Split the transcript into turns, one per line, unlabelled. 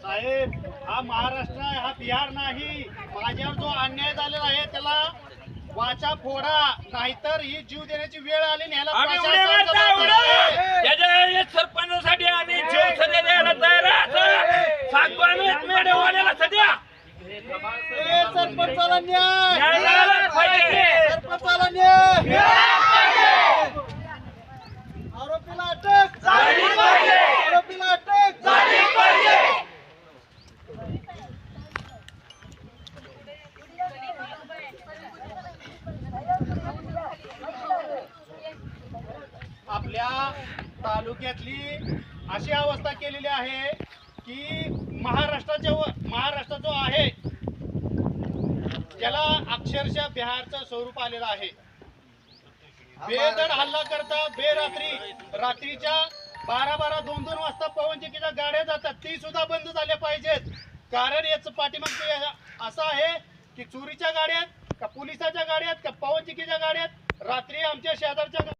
साहेब हा महाराष्ट्र आहे हा बिहार नाही. माझ्यावर जो अन्याय झालेला आहे त्याला वाचा फोडा नाहीतर ही जीव देण्याची वेळ आली आणि सरपंचाला न्याय
मिळालाच पाहिजे.
सरपंचाला न्याय आरोपीला अटक आरोपीला अटक आपल्या तालुक्यातली अशी अवस्था केलेली आहे की महाराष्ट्राच्या महाराष्ट्र जो आहे त्याला अक्षरशः बिहारचं स्वरूप आलेलं आहे. बेदड हल्ला करता बेरात्री रात्रीच्या बारा बारा दोन दोन वाजता पवनचक्कीच्या गाड्या जातात. ती सुद्धा बंद झाल्या पाहिजेत. कारण याच पाठीमागचं असं आहे की चोरीच्या गाड्यात का पोलिसाच्या गाड्यात का पवनचक्कीच्या गाड्यात रात्री आमच्या शेजारच्या